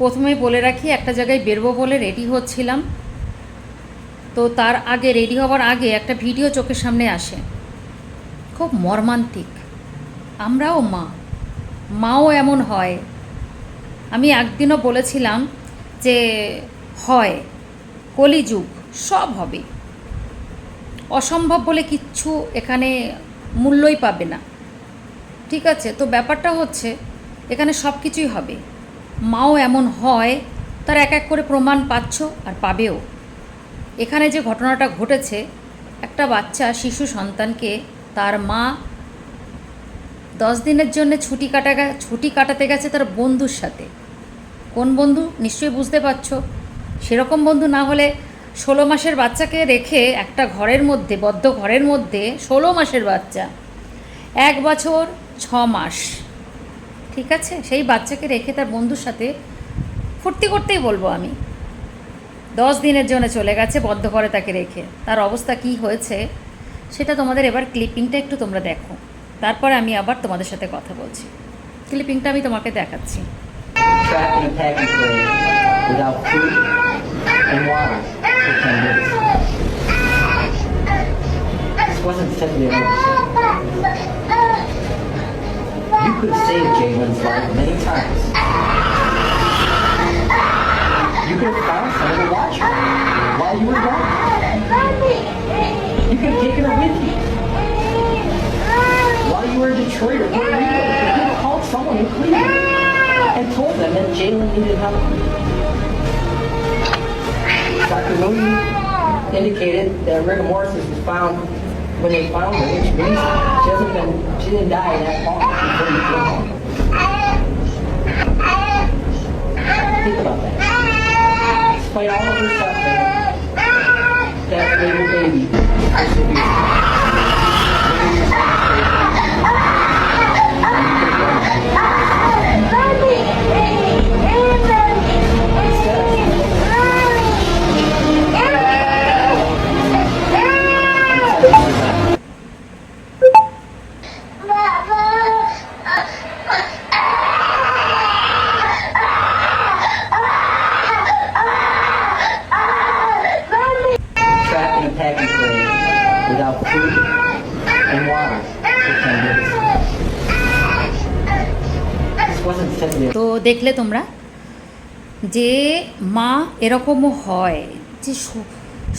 প্রথমেই বলে রাখি, একটা জায়গায় বেরবো বলে রেডি হচ্ছিলাম। তো তার আগে রেডি হওয়ার আগে একটা ভিডিও চোখের সামনে আসে। খুব মর্মান্তিক। আমরাও মা। মাও এমন হয়। আমি একদিনও বলেছিলাম যে, হয়, কলিযুগ, সব হবে। অসম্ভব বলে কিচ্ছু এখানে মূল্যই পাবে না। ঠিক আছে, তো ব্যাপারটা হচ্ছে, এখানে সব কিছুই হবে। মাও এমন হয়, তার এক এক করে প্রমাণ পাচ্ছ আর পাবেও। এখানে যে ঘটনাটা ঘটেছে, একটা বাচ্চা শিশু সন্তানকে তার মা দশ দিনের জন্য ছুটি কাটা ছুটি কাটাতে গেছে তার বন্ধুর সাথে। কোন বন্ধু? নিশ্চয়ই বুঝতে পারছ। সেরকম বন্ধু না হলে ষোলো মাসের বাচ্চাকে রেখে একটা ঘরের মধ্যে, বদ্ধ ঘরের মধ্যে ষোলো মাসের বাচ্চা, এক বছর ছ মাস। ঠিক আছে? সেই বাচ্চাকে রেখে তার বন্ধুর সাথে ফুর্তি করতেই বলব আমি। দশ দিনের জন্য চলে গেছে, বদ্ধ করে তাকে রেখে। তার অবস্থা কি হয়েছে সেটা তোমাদের এবার ক্লিপিংটা একটু তোমরা দেখো। তারপরে আমি আবার তোমাদের সাথে কথা বলছি। ক্লিপিংটা আমি তোমাকে দেখাচ্ছি। Packing could have saved Jalen's life many times. You could have found someone to watch her while you were gone. You could have taken her with you while you were in Detroit or Puerto Rico. You could have called someone in Cleveland and told them that Jalen needed help. Dr. Mooney indicated that rigor mortis was found when they found her, which means she hasn't been, she didn't die that long before you came home. Think about that. Despite all of her without food and water for 10 days. তো দেখলে তোমরা যে মা এরকমও হয় যে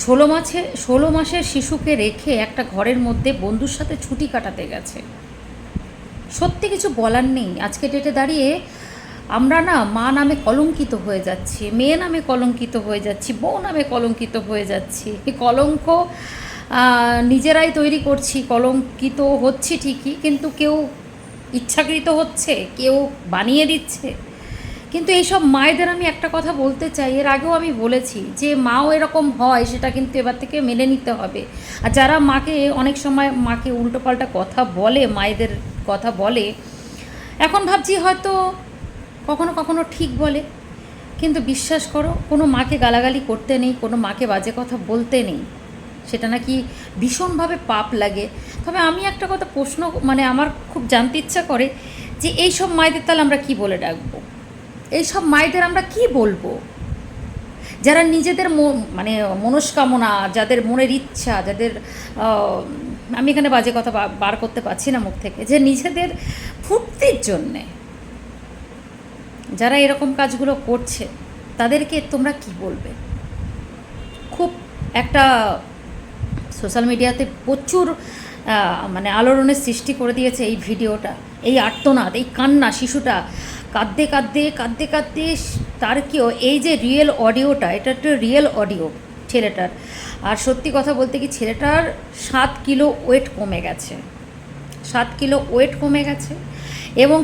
ষোলো মাসে ষোলো মাসের শিশুকে রেখে একটা ঘরের মধ্যে বন্ধুর সাথে ছুটি কাটাতে গেছে। সত্যি কিছু বলার নেই। আজকে ডেটে দাঁড়িয়ে আমরা না মা নামে কলঙ্কিত হয়ে যাচ্ছি, মেয়ে নামে কলঙ্কিত হয়ে যাচ্ছি, বউ নামে কলঙ্কিত হয়ে যাচ্ছি। এই কলঙ্ক নিজেরাই তৈরি করছি, কলঙ্কিত হচ্ছি ঠিকই, কিন্তু কেউ ইচ্ছাকৃত হচ্ছে, কেউ বানিয়ে দিচ্ছে। কিন্তু এইসব মায়েদের আমি একটা কথা বলতে চাই, এর আগেও আমি বলেছি যে মাও এরকম হয়, সেটা কিন্তু এবার থেকে মেনে নিতে হবে। আর যারা মাকে অনেক সময় মাকে উল্টোপাল্টা কথা বলে, মায়েদের কথা বলে, এখন ভাবছি হয়তো কখনো কখনো ঠিক বলে। কিন্তু বিশ্বাস করো, কোনো মাকে গালাগালি করতে নেই, কোনো মাকে বাজে কথা বলতে নেই। সেটা নাকি ভীষণভাবে পাপ লাগে। তবে আমি একটা কথা প্রশ্ন মানে আমার খুব জানতে ইচ্ছা করে যে এই সব মায়েদের তাহলে আমরা কি বলে ডাকবো? এই সব মায়েদের আমরা কি বলব? যারা নিজেদের মন- মানে মনস্কামনা, যাদের মনের ইচ্ছা, যাদের আমি এখানে বাজে কথা বার করতে পারছি না মুখ থেকে, যে নিজেদের ফুর্তির জন্যে যারা এরকম কাজগুলো করছে, তাদেরকে তোমরা কি বলবে? খুব একটা সোশ্যাল মিডিয়াতে প্রচুর মানে আলোড়নের সৃষ্টি করে দিয়েছে এই ভিডিওটা, এই আর্তনাদ, এই কান্না শিশুটা। কাঁদতে কাঁদতে কাঁদতে কাঁদতে তার কেউ এই যে রিয়েল অডিওটা, এটা একটা রিয়েল অডিও ছেলেটার। আর সত্যি কথা বলতে কি ছেলেটার সাত কিলো ওয়েট কমে গেছে। সাত কিলো ওয়েট কমে গেছে এবং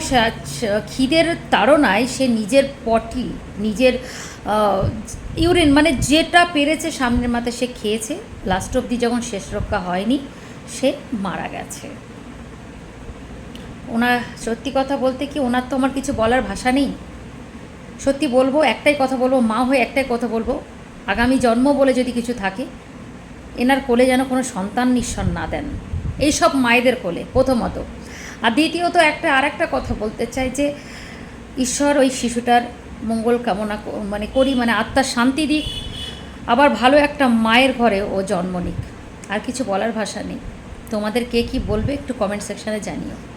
খিদের তাড়নায় সে নিজের পটি, নিজের ইউরিন মানে যেটা পেরেছে সামনের মাথায় সে খেয়েছে। লাস্ট অবধি যখন শেষ রক্ষা হয়নি, সে মারা গেছে। ওনার, সত্যি কথা বলতে কি ওনার তো আমার কিছু বলার ভাষা নেই। সত্যি বলব, একটাই কথা বলব, মা হয়ে একটাই কথা বলব, আগামী জন্ম বলে যদি কিছু থাকে, এনার কোলে যেন কোনো সন্তান নিঃসন না দেন। এইসব মায়েদের কোলে, প্রথমত। আর দ্বিতীয়ত একটা আর একটা কথা বলতে চাই যে, ঈশ্বর ওই শিশুটার মঙ্গল কামনা মানে করি মানে আত্মার শান্তি দিক। আবার ভালো একটা মায়ের ঘরে ও জন্ম নিক। আর কিছু বলার ভাষা নেই। তোমাদের কে কী বলবে একটু কমেন্ট সেকশানে জানিও।